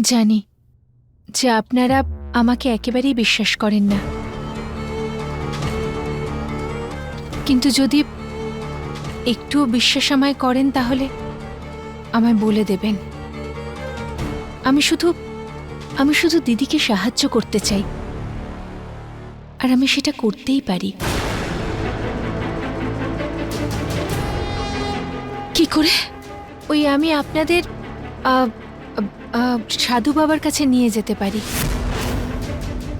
জানি যে আপনারা আমাকে একেবারেই বিশ্বাস করেন না। কিন্তু যদি একটুও বিশ্বাস আমায় করেন তাহলে আমায় বলে দেবেন। আমি শুধু আমি শুধু দিদিকে সাহায্য করতে চাই। আর আমি সেটা করতেই পারি। কি করে? ওই আমি আপনাদের সাধু বাবার কাছে নিয়ে যেতে পারি।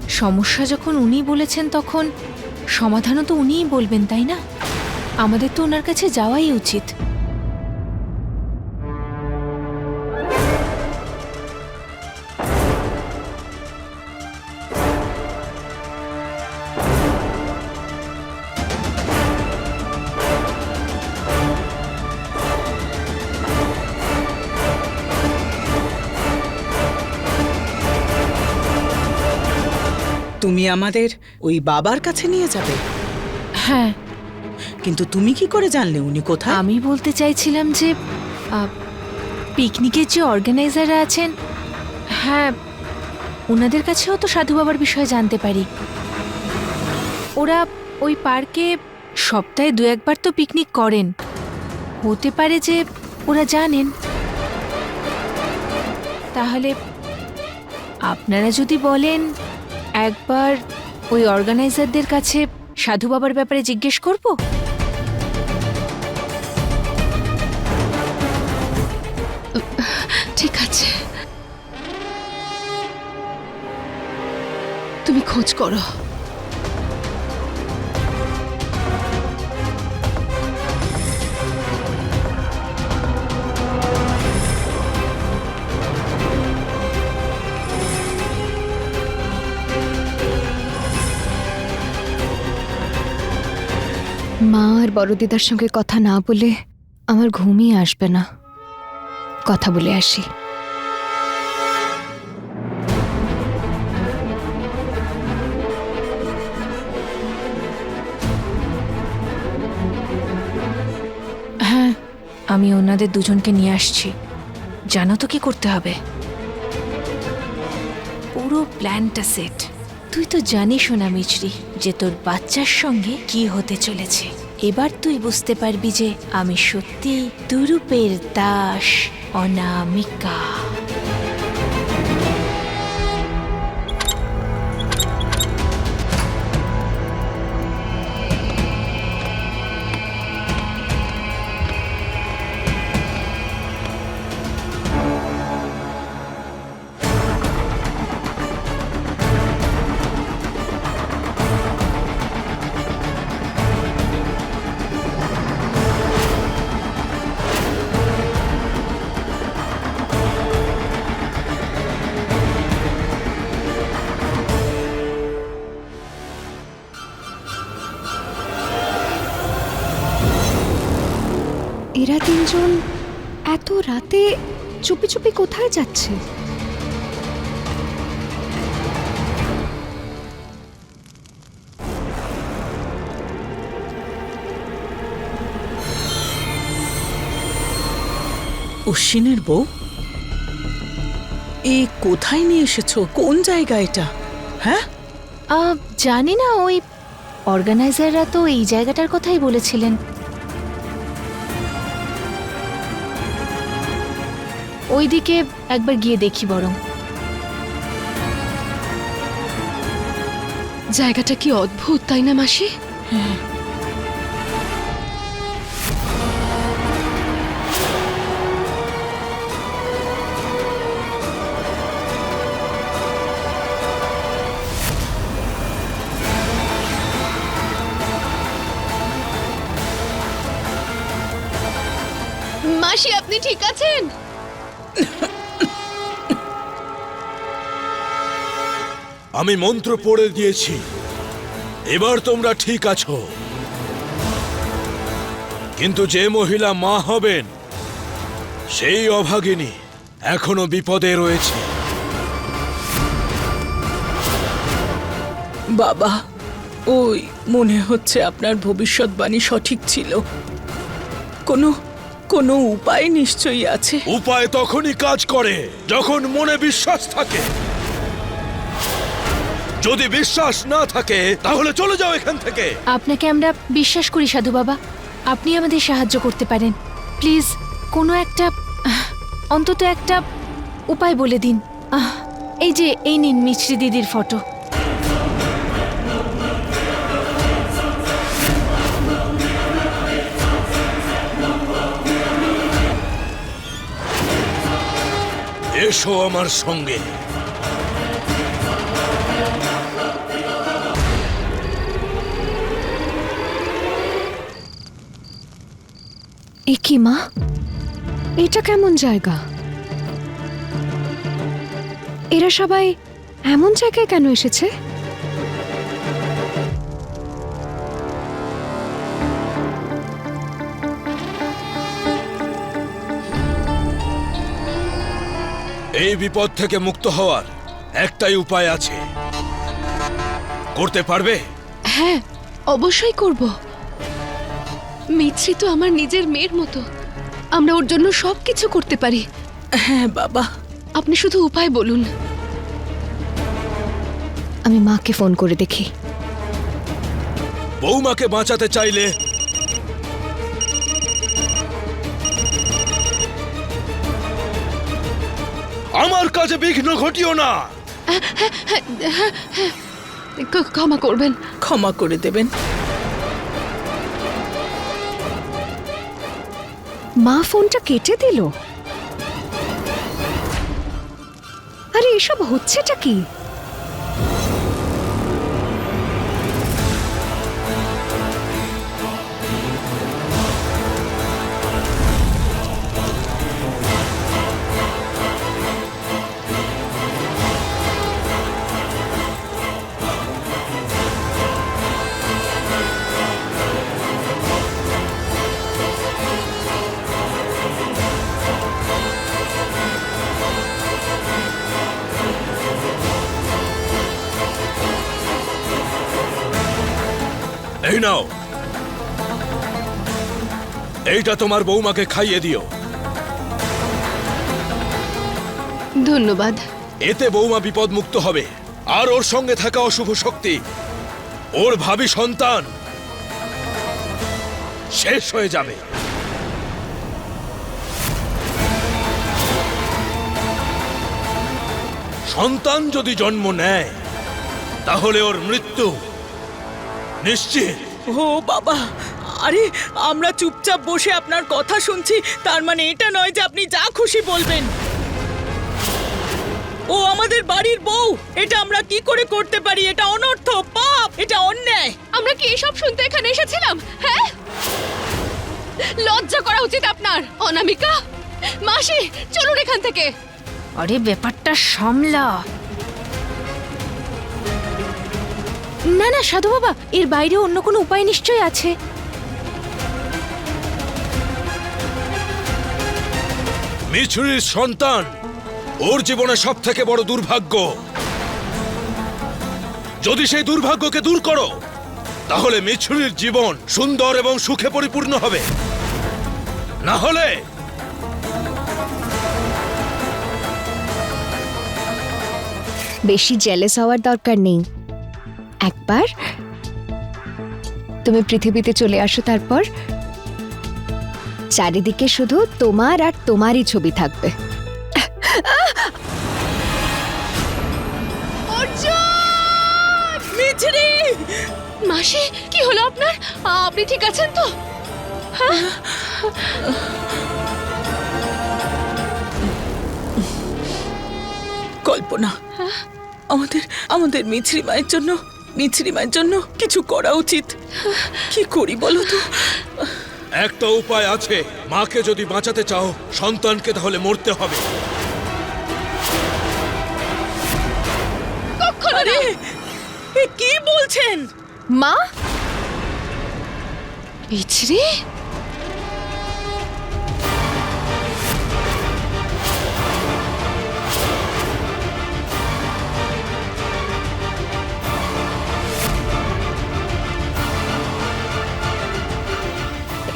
সমস্যা যখন উনি বলেছেন তখন সমাধানও তো উনিই বলবেন, তাই না? আমাদের তো ওনার কাছে যাওয়াই উচিত। তুমি আমাদের ওই বাবার কাছে নিয়ে যাবে। হ্যাঁ। কিন্তু তুমি কি করে জানলে উনি কোথায়? আমি বলতে চাইছিলাম যে পিকনিকের যে অর্গানাইজাররা আছেন হ্যাঁ ওনাদের কাছেও তো সাধু বাবার বিষয়ে জানতে পারি। ওরা ওই পার্কে সপ্তাহে দু একবার তো পিকনিক করেন। হতে পারে যে ওরা জানেন। তাহলে আপনারা যদি বলেন একবার ওই অর্গানাইজারদের কাছে সাধু বাবার ব্যাপারে জিজ্ঞেস করব? ঠিক আছে। তুমি খোঁজ করো। মা আর বড় দিদার সঙ্গে কথা না বলে আমার ঘুমই আসবে না। কথা বলে আসি। হ্যাঁ আমি ওনাদের দুজনকে নিয়ে আসছি। জানো তো কি করতে হবে? পুরো প্ল্যানটা সেট। তুই তো জানিস না মিছরি যে তোর বাচ্চার সঙ্গে কি হতে চলেছে। এবার তুই বুঝতে পারবি যে আমি সত্যি দুরূপের দাস অনামিকা। এরা তিনজন এত রাতে চুপি চুপি কোথায় যাচ্ছে? অশ্বিনের বউ? এ কোথায় নিয়ে এসেছ? কোন জায়গা এটা? হ্যাঁ? জানি না ওই অর্গানাইজাররা তো এই জায়গাটার কথাই বলেছিলেন। ওইদিকে একবার গিয়ে দেখি বরং। জায়গাটা কি অদ্ভুত, তাই না মাসি? মাসি, আপনি ঠিক আছেন? আমি মন্ত্র পড়ে দিয়েছি। এবার তোমরা ঠিক আছো। কিন্তু যে মহিলা মা হবেন সেই অভাগিনী এখনও বিপদে রয়েছে। বাবা ওই মনে হচ্ছে আপনার ভবিষ্যৎবাণী সঠিক ছিল। কোনো কোনো উপায় নিশ্চয়ই আছে। উপায় তখনই কাজ করে যখন মনে বিশ্বাস থাকে। যদি বিশ্বাস না থাকে তাহলে চলে যাও এখান থেকে। আপনাকে আমরা বিশ্বাস করি সাধু বাবা। আপনি আমাদের সাহায্য করতে পারেন। প্লিজ কোনো একটা অন্তত একটা উপায় বলে দিন। এই যে এই নিন মিছরি দিদির ফটো। এসো আমার সঙ্গে। এ কি মা? এটা কেমন জায়গা? এরা সবাই এমন জায়গায় কেন এসেছে? এই বিপদ থেকে মুক্ত হওয়ার একটাই উপায় আছে। করতে পারবে? হ্যাঁ অবশ্যই করব। মিত্রি তো আমার নিজের মেয়ের মতো। আমরা ওর জন্য সব কিছু করতে পারি। হ্যাঁ বাবা। আপনি শুধু উপায় বলুন। আমি মাকে ফোন করে দেখি। বৌমাকে বাঁচাতে চাইলে আমার কাজে বিঘ্ন ঘটিও না। ক- ক্ষমা করবেন। ক্ষমা করে দেবেন। মা ফোনটা কেটে দিল। আরে এসব হচ্ছেটা কি? নাও। এইটা তোমার বৌমাকে খাইয়ে দিও। ধন্যবাদ। এতে বৌমা বিপদ মুক্ত হবে। আর ওর সঙ্গে থাকা অশুভ শক্তি ওর ভাবি সন্তান শেষ হয়ে যাবে। সন্তান যদি জন্ম নেয় তাহলে ওর মৃত্যু নিশ্চিত। ও বাবা আরে আমরা চুপচাপ বসে আপনার কথা শুনছি তার মানে এটা নয় যে আপনি যা খুশি বলবেন। ও আমাদের বাড়ির বউ এটা আমরা কি করে করতে পারি? এটা অনর্থ পাপ এটা অন্যায়। আমরা কি এসব শুনতে এখানে এসেছিলাম? হ্যাঁ? লজ্জা করা উচিত আপনার অনামিকা। মাসি চলুন এখান থেকে। আরে ব্যাপারটা সামলা। না না সাধু বাবা এর বাইরে অন্য কোনো উপায় নিশ্চয় আছে। মিছরির সন্তান ওর জীবনে সব থেকে বড় দুর্ভাগ্য। যদি সেই দুর্ভাগ্যকে দূর করো তাহলে মিছরির জীবন সুন্দর এবং সুখে পরিপূর্ণ হবে। না হলে বেশি জেলেস হওয়ার দরকার নেই। একবার। তুমি পৃথিবীতে চলে আসো তারপর। চারিদিকে শুধু তোমার আর তোমারই ছবি থাকবে। মিছরি মাসি কি হলো আপনার? আপনি ঠিক আছেন তো? কল্পনা আমাদের আমাদের মিছরি মায়ের জন্য মিছরি মায়ের জন্য কিছু করা উচিত। কি করি বলো তো? একটা উপায় আছে। মাকে যদি বাঁচাতে চাও সন্তানকে তাহলে মরতে হবে। আরে! কি বলছেন? মা? পিছরি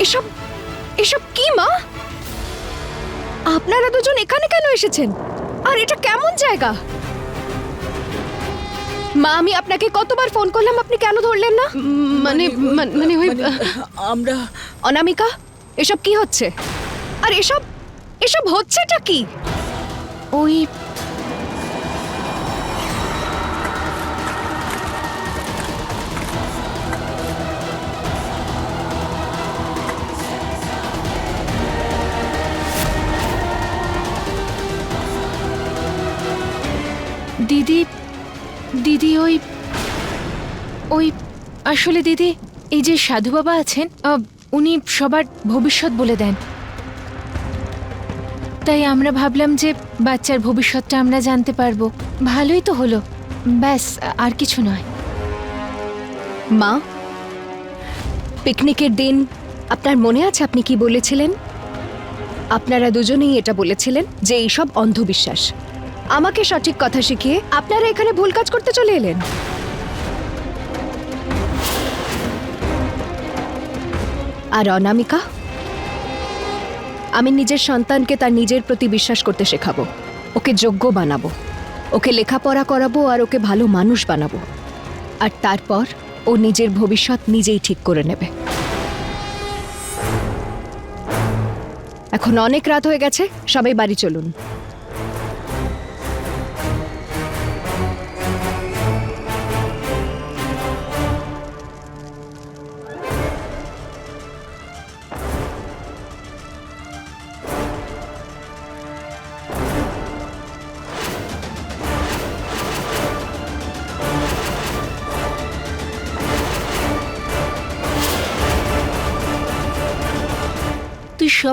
এসব এসব কি মা? আপনারা দুজন এখানে কেন এসেছেন? আর এটা কেমন জায়গা? মা আমি আপনাকে কতবার ফোন করলাম আপনি কেন ধরলেন না? মানে মানে- মানে ওই মানে, আমরা অনামিকা এসব কি হচ্ছে? আর এসব এসব হচ্ছেটা কি? ওই দিদি ওই ওই, আসলে দিদি, এই যে সাধু বাবা আছেন উনি সবার ভবিষ্যৎ বলে দেন। তাই আমরা ভাবলাম যে বাচ্চার ভবিষ্যৎটা আমরা জানতে পারব। ভালোই তো হলো। ব্যাস, আর কিছু নয়। মা, পিকনিকের দিন আপনার মনে আছে আপনি কি বলেছিলেন? আপনারা দুজনেই এটা বলেছিলেন যে এইসব অন্ধবিশ্বাস। আমাকে সঠিক কথা শিখিয়ে আপনারা এখানে ভুল কাজ করতে চলে এলেন। আর অনামিকা, আমি নিজের সন্তানকে তার নিজের প্রতি বিশ্বাস করতে শেখাবো। ওকে যোগ্য বানাবো, ওকে লেখাপড়া করাবো আর ওকে ভালো মানুষ বানাবো। আর তারপর ও নিজের ভবিষ্যৎ নিজেই ঠিক করে নেবে। এখন অনেক রাত হয়ে গেছে, সবাই বাড়ি চলুন।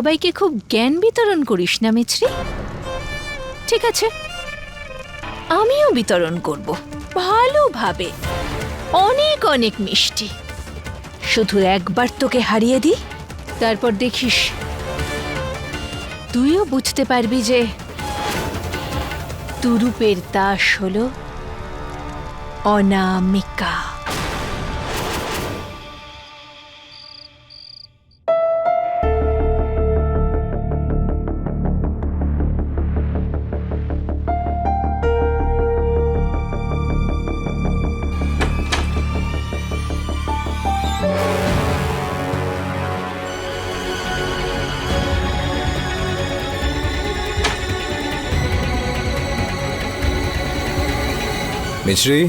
সবাইকে খুব জ্ঞান বিতরণ করিস না, মিছরি। ঠিক আছে, আমিও বিতরণ করব, ভালোভাবে। অনেক অনেক মিষ্টি। শুধু একবার তোকে হারিয়ে দিই, তারপর দেখিস। তুইও বুঝতে পারবি যে তুরুপের দাস হল অনামিকা। মিছরি?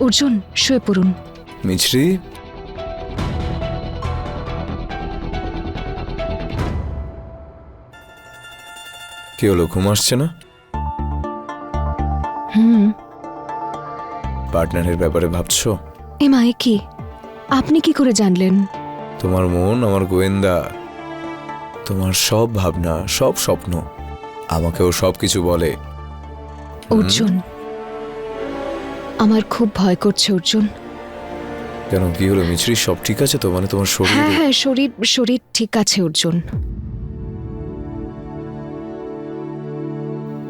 অর্জুন শুয়ে পড়ুন। মিছরি? কি হলো ঘুম আসছে না? হুম। পার্টনারের ব্যাপারে ভাবছ? এ মায়ে কি? আপনি কি করে জানলেন? তোমার মন আমার গোয়েন্দা তোমার সব ভাবনা সব স্বপ্ন আমাকেও সব কিছু বলে অর্জুন আমার খুব ভয় করছে অর্জুন। কেন? কি হলো? মিছরি সব ঠিক আছে তো? মানে তোমার শরীর হ্যাঁ হ্যাঁ শরীর শরীর ঠিক আছে অর্জুন।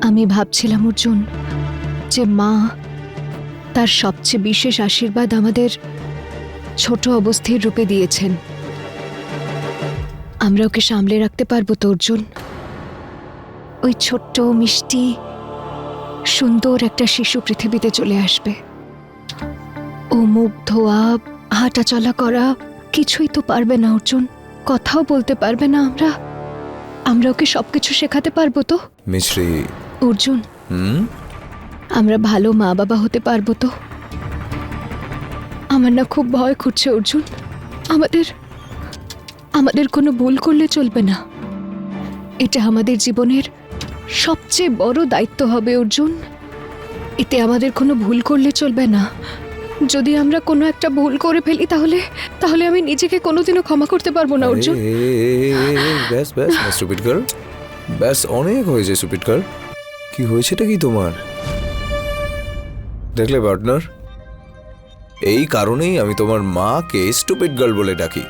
আমি ভাবছিলাম অর্জুন যে মা তার সবচেয়ে বিশেষ আশীর্বাদ আমাদের ছোট অবস্থির রূপে দিয়েছেন। আমরা ওকে সামলে রাখতে পারব তো অর্জুন? ওই ছোট্ট মিষ্টি সুন্দর একটা শিশু পৃথিবীতে চলে আসবে। ও মুখ ধোয়া হাঁটা চলা করা কিছুই তো পারবে না অর্জুন। কথাও বলতে পারবে না আমরা। আমরা ওকে সবকিছু শেখাতে পারব তো? মিছরি। অর্জুন। হুম? আমরা ভালো মা বাবা হতে পারব তো? আমার না খুব ভয় করছে অর্জুন। আমাদের আমাদের কোনো ভুল করলে চলবে না। এটা আমাদের জীবনের সবচেয়ে বড় দায়িত্ব হবে অর্জুন। এতে আমাদের কোনো ভুল করলে চলবে না। যদি আমরা কোনো একটা ভুল করে ফেলি তাহলে তাহলে আমি নিজেকে কোনোদিনও ক্ষমা করতে পারব না অর্জুন। ব্যাস ব্যাস স্টুপিড গার্ল ব্যাস অনেক হয়েছে স্টুপিড গার্ল কি হয়েছেটা কি তোমার? দেখলে পার্টনার এই কারণেই আমি তোমার মাকে স্টুপিড গার্ল বলে ডাকি।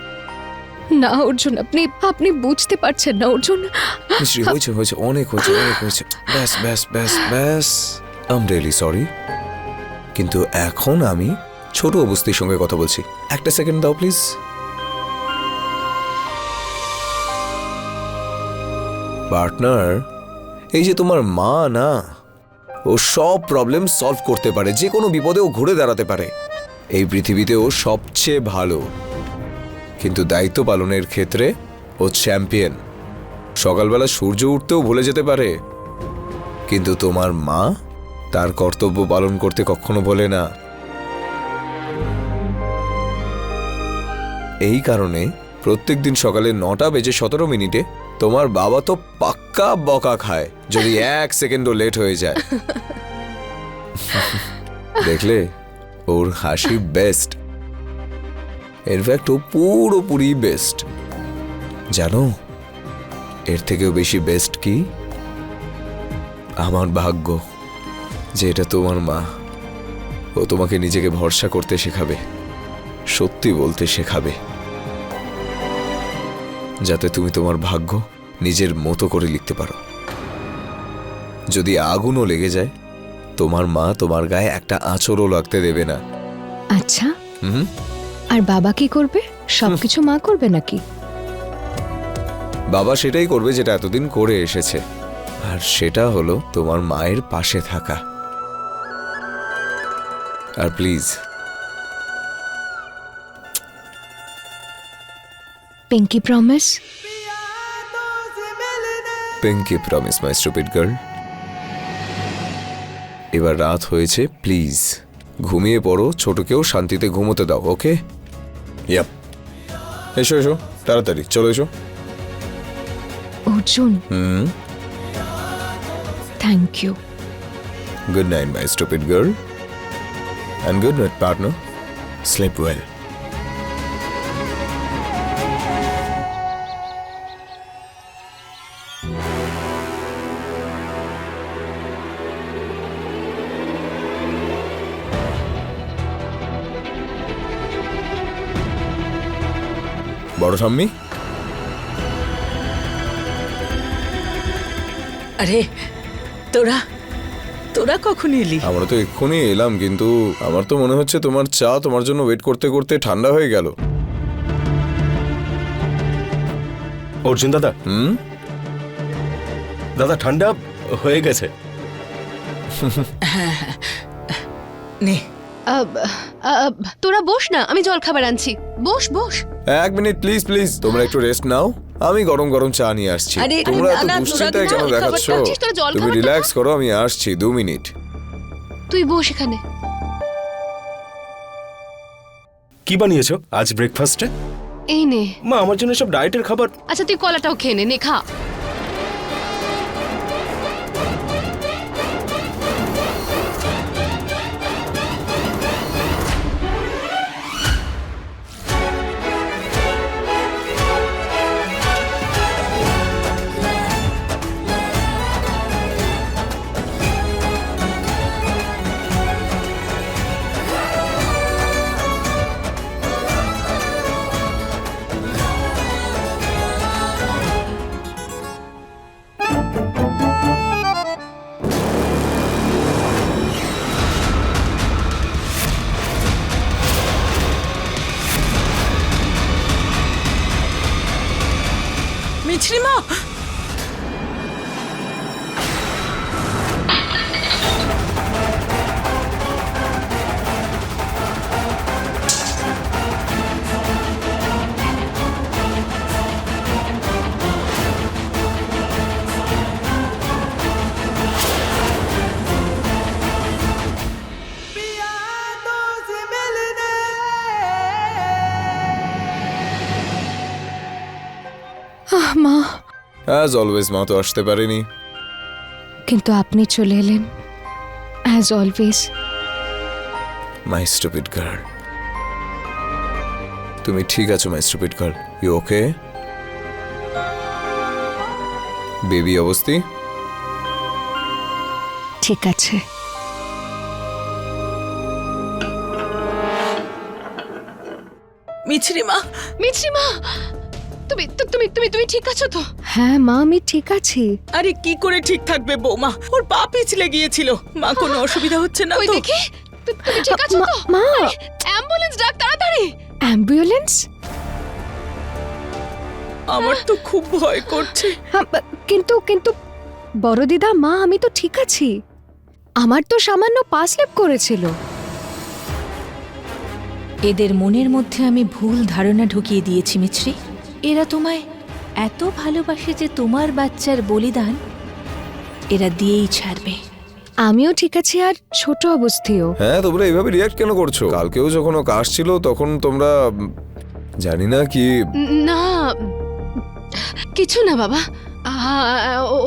না, অর্জুন, আপনি আপনি বুঝতে পারছেন না, অর্জুন। হয়েছে হয়েছে, অনেক হয়েছে অনেক হয়েছে। ব্যাস ব্যাস ব্যাস ব্যাস। আম রিয়েলি সরি কিন্তু এখন আমি ছোট সঙ্গে কথা বলছি। একটা সেকেন্ড দাও প্লিজ পার্টনার এই যে তোমার মা, না, ও সব প্রবলেম সলভ করতে পারে যে কোনো বিপদে ও ঘুরে দাঁড়াতে পারে। এই পৃথিবীতে ও সবচেয়ে ভালো। কিন্তু দায়িত্ব পালনের ক্ষেত্রে ও চ্যাম্পিয়ন সকালবেলা সূর্য উঠতেও ভুলে যেতে পারে। কিন্তু তোমার মা তার কর্তব্য পালন করতে কখনো বলে না। এই কারণে প্রত্যেক দিন সকালে নটা বেজে সতেরো মিনিটে তোমার বাবা তো পাক্কা বকা খায় যদি এক সেকেন্ডও লেট হয়ে যায়। দেখলে? ওর হাসি বেস্ট ইনফ্যাক্ট ও পুরোপুরি বেস্ট জানো এর থেকেও বেশি বেস্ট কি? আমার ভাগ্য যে এটা তোমার মা। ও তোমাকে নিজেকে ভরসা করতে শেখাবে সত্যি বলতে শেখাবে। যাতে তুমি তোমার ভাগ্য নিজের মতো করে লিখতে পারো। যদি আগুনও লেগে যায় তোমার মা তোমার গায়ে একটা আঁচড়ও লাগতে দেবে না। আচ্ছা। হুম। আর বাবা কি করবে? সবকিছু মা করবে নাকি? বাবা সেটাই করবে যেটা এতদিন করে এসেছে। আর সেটা হলো তোমার মায়ের পাশে থাকা। আর please. Pinky promise pinky promise my stupid girl এবার রাত হয়েছে প্লিজ ঘুমিয়ে পড়ো ছোটকেও শান্তিতে ঘুমোতে দাও ওকে ইয়াপ এসো এসো তাড়াতাড়ি চলো এসো Arjun hmm thank you good night my stupid girl and good night partner sleep well বড় ঠাম্মি আরে তোরা তোরা কখন এলি? আমরা তো এক্ষুনি এলাম কিন্তু আমার তো মনে হচ্ছে তোমার চা তোমার জন্য ওয়েট করতে করতে ঠান্ডা হয়ে গেল। অর্জুন দাদা। হুম? দাদা ঠান্ডা হয়ে গেছে। নে। তোরা বস না আমি জল খাবার আনছি। বস বস। এক মিনিট প্লিজ প্লিজ তোমরা একটু রেস্ট নাও। আমি গরম গরম চা নিয়ে আসছি। তোমরা এত দুশ্চিন্তায় কেন দেখাচ্ছ? তুমি রিল্যাক্স করো আমি আসছি দু মিনিট। তুই বস এখানে। কি বানিয়েছো আজ ব্রেকফাস্টে এই নে। মা আমার জন্য সব ডায়েটের খাবার। আচ্ছা তুই কলাটাও খেয়ে নে নে খা। মা। অ্যাজ অলওয়েজ মা তো আসতে পারেনি। কিন্তু আপনি চলে এলেন। As always my stupid girl তুমি ঠিক আছো my stupid girl you okay baby অবস্থি? ঠিক আছে। মিছরিমা মিছরিমা তুমি তুমি তুমি ঠিক আছো তো? হ্যাঁ মা আমি ঠিক আছি। আরে কি করে ঠিক থাকবে বৌমা? ওর পা পিছলে গিয়েছিল। মা কোনো অসুবিধা হচ্ছে না ওই তো? দেখি তু- তুমি ঠিক আছো মা- তো মা অ্যাম্বুলেন্স ডাক তাড়াতাড়ি। অ্যাম্বুলেন্স আমার তো খুব ভয় করছে। হ্যাঁ, বা- কিন্তু কিন্তু বড় দিদা মা আমি তো ঠিক আছি। আমার তো সামান্য পা স্লিপ করেছিল। এদের মনের মধ্যে আমি ভুল ধারণা ঢুকিয়ে দিয়েছি মিছরি। এরা তোমায় এত ভালোবাসে যে তোমার বাচ্চার বলিদান এরা দিয়েই ছাড়বে। আমিও ঠিক আছি আর ছোট অবস্থায়ও। হ্যাঁ তোমরা এইভাবে রিয়াক্ট কেন করছ? কালকেও যখন ও কাশ ছিল তখন তোমরা জানি না কি না কিছু না বাবা।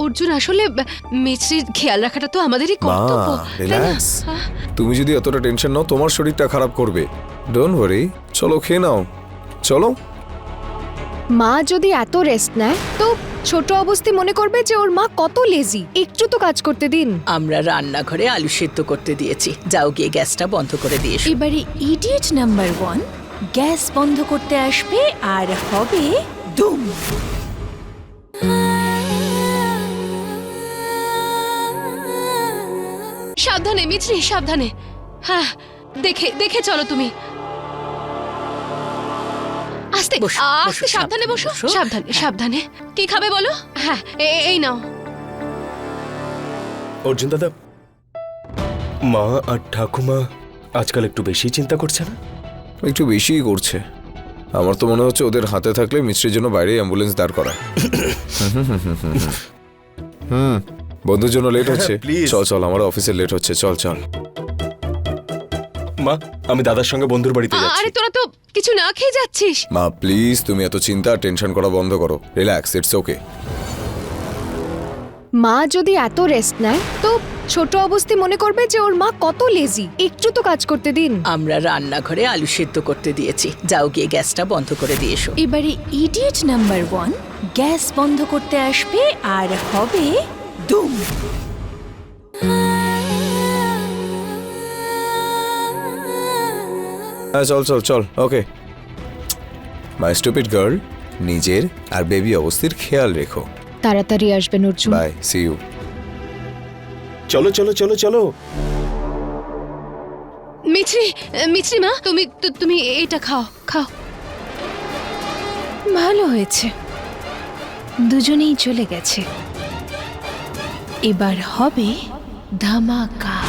অর্জুন আসলে মিছরির খেয়াল রাখাটা তো আমাদেরই কর্তব্য তুমি যদি এতটা টেনশন নাও তোমার শরীরটা খারাপ করবে। ডোন্ট ওয়ারি চলো খেয়ে নাও। চলো। মা যদি এত রেস্ট নেয় তো ছোট অবস্থায় মনে করবে যে ওর মা কত লেজি একটু তো কাজ করতে দিন। আমরা রান্নাঘরে আলু সেদ্ধ করতে দিয়েছি। যাও গিয়ে গ্যাসটা বন্ধ করে দিয়ে এসো। এবারে ইডিয়েট নাম্বার ওয়ান গ্যাস বন্ধ করতে আসবে আর হবে দুম। সাবধানে মিছরি সাবধানে। হ্যাঁ দেখে দেখে চলো তুমি। আস্তে বসো, আস্তে বসো, সাবধানে বসো। বসো। সাবধানে সাবধানে। কি খাবে বলো? হ্যাঁ এ- এই নাও। অর্জুন দাদা মা আর ঠাকুমা আজকাল একটু বেশি চিন্তা করছে না? একটু বেশিই করছে। আমার তো মনে হচ্ছে ওদের হাতে থাকলে মিস্ত্রির জন্য বাইরে অ্যাম্বুলেন্স দাঁড় করায়। হুম বন্ধুর জন্য লেট হচ্ছে। Please. চল চল আমার অফিসে লেট হচ্ছে। চল চল। মা আমি দাদার সঙ্গে বন্ধুর বাড়িতে যাচ্ছি। আরে তোরা তো কিছু না খেয়ে যাচ্ছিস। মা প্লিজ তুমি এত চিন্তা টেনশন করা বন্ধ করো। রিল্যাক্স ইটস ওকে মা যদি এত রেস্ট নেয় তো ছোট অবস্থায় মনে করবে যে ওর মা কত লেজি একটু তো কাজ করতে দিন। আমরা রান্নাঘরে আলু সেদ্ধ করতে দিয়েছি। যাও গিয়ে গ্যাসটা বন্ধ করে দিয়ে এসো। এবারে ইডিয়েট নাম্বার ওয়ান গ্যাস বন্ধ করতে আসবে আর হবে দুম। হ্যাঁ চল চল চল ওকে মাই স্টুপিড গার্ল নিজের আর বেবি অবস্থির খেয়াল রেখো। তাড়াতাড়ি আসবেন অর্জুন। বাই সি ইউ চলো চলো চলো চলো। মিছরি মিছরি মা তুমি তু- তুমি এটা খাও খাও। ভালো হয়েছে। দুজনেই চলে গেছে। এবার হবে ধামাকা।